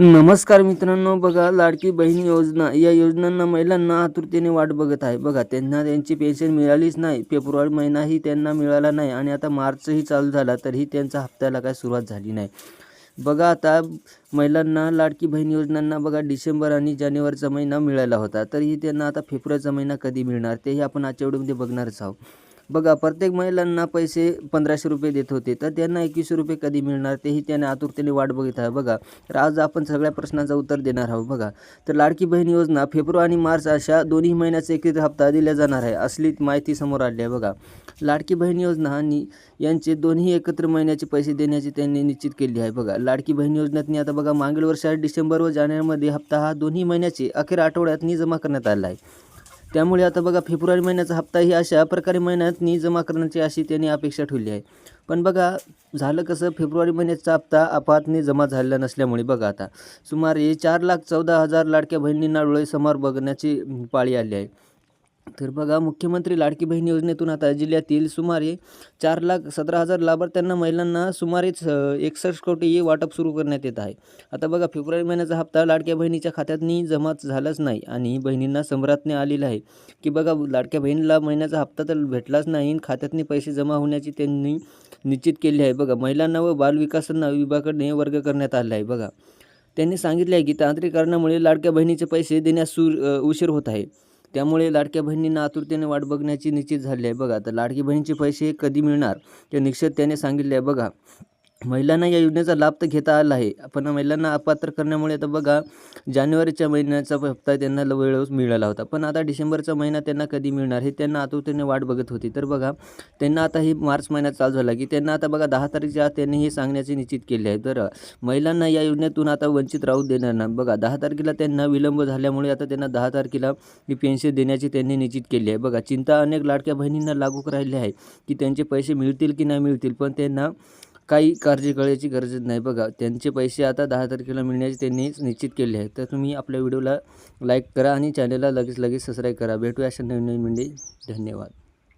नमस्कार मित्रांनो बघा लाडकी बहीण योजना. या योजनांना महिलांना आतुरतेने वाट बघत आहे. बघा त्यांना त्यांची पेन्शन मिळालीच नाही. फेब्रुवारी महिनाही त्यांना मिळाला नाही आणि आता मार्चही चालू झाला तरीही त्यांचा हप्त्याला काय सुरुवात झाली नाही. बघा आता महिलांना लाडकी बहीण योजनांना बघा डिसेंबर आणि जानेवारीचा महिना मिळाला होता तरीही त्यांना आता फेब्रुवारीचा महिना कधी मिळणार तेही आपण आजच्या व्हिडिओमध्ये बघणारच आहोत. बघा प्रत्येक महिलांना पैसे पंधराशे रुपये देत होते तर त्यांना एकवीसशे रुपये कधी मिळणार? तेही त्याने आतुरतेने वाट बघित आहे. बघा तर आज आपण सगळ्या प्रश्नांचं उत्तर देणार आहोत. बघा तर लाडकी बहीण योजना फेब्रुवारी आणि मार्च अशा दोन्ही महिन्याचा एकत्रित हप्ता दिला जाणार आहे असली माहिती समोर आली आहे. बघा लाडकी बहीण योजना आणि यांचे दोन्ही एकत्र महिन्याचे पैसे देण्याची त्यांनी निश्चित केली आहे. बघा लाडकी बहीण योजनेतनी आता बघा मागील वर्षात डिसेंबर व जानेवारीमध्ये हप्ता हा दोन्ही महिन्याचे अखेर आठवड्यातनी जमा करण्यात आला आहे. त्यामुळे आता बघा फेब्रुवारी महिन्याचा हप्ता ही अशा प्रकारे महिन्यातनी जमा करण्याची अशी त्यांनी अपेक्षा ठेवली आहे. पण बघा झालं कसं फेब्रुवारी महिन्याचा हप्ता आपातने जमा झालेला नसल्यामुळे बघा आता सुमारे चार लाख चौदा हजार लाडक्या बहिणींना डोळे समोर बघण्याची पाळी आली आहे. तर बघा मुख्यमंत्री लाडकी बहीण योजनेतून आता जिल्ह्यातील सुमारे चार लाख सतरा हजार लाभार्थ्यांना महिलांना सुमारे एकसष्ट कोटी वाटप सुरू करण्यात येत आहे. आता बघा फेब्रुवारी महिन्याचा हप्ता लाडक्या बहिणीच्या खात्यातनी जमा झालाच नाही आणि बहिणींना संभ्रातने आलेलं आहे. की बघा लाडक्या बहिणीला महिन्याचा हप्ता तर भेटलाच नाही आणि खात्यातनी पैसे जमा होण्याची त्यांनी निश्चित केली आहे. बघा महिलांना व बालविकासांना विभागाकडे वर्ग करण्यात आला आहे. बघा त्यांनी सांगितले आहे की तांत्रिक कारणामुळे लाडक्या बहिणीचे पैसे देण्यास सु उशीर होत आहे. त्यामुळे लाडक्या बहिणींना आतुरतेने वाट बघण्याची निश्चित झाली आहे. बघा तर लाडकी बहिणीचे पैसे कधी मिळणार? ते निश्चित त्याने सांगितले आहे. बघा महिलांना या योजनेचा लाभ तर घेता आला आहे. पण महिलांना अपात्र करण्यामुळे आता बघा जानेवारीच्या महिन्याचा हप्ता त्यांना ल- वेळेवर मिळाला होता. पण आता डिसेंबरचा महिना त्यांना कधी मिळणार हे त्यांना आतुरतेने वाट बघत होती. तर बघा त्यांना आता हे मार्च महिन्यात चालू झाला की त्यांना आता बघा दहा तारीखच्या आत त्यांनी हे सांगण्याचे निश्चित केले आहे. तर महिलांना या योजनेतून आता वंचित राहू देणार ना बघा दहा तारखेला त्यांना विलंब झाल्यामुळे आता त्यांना दहा तारखेला ही पेन्शन देण्याची त्यांनी निश्चित केली आहे. बघा चिंता अनेक लाडक्या बहिणींना लागू राहिली आहे की त्यांचे पैसे मिळतील की नाही मिळतील पण त्यांना काही काळजी करायची गरज नाही. बघा त्यांचे पैसे आता दहा तारखेला मिळण्याचे त्यांनी निश्चित केले आहे तर तुम्ही आपल्या व्हिडिओला लाईक करा आणि चॅनलला लगेच लगेच सबस्क्राईब करा. भेटूया अशा नवीन नवीन म्हणजे धन्यवाद.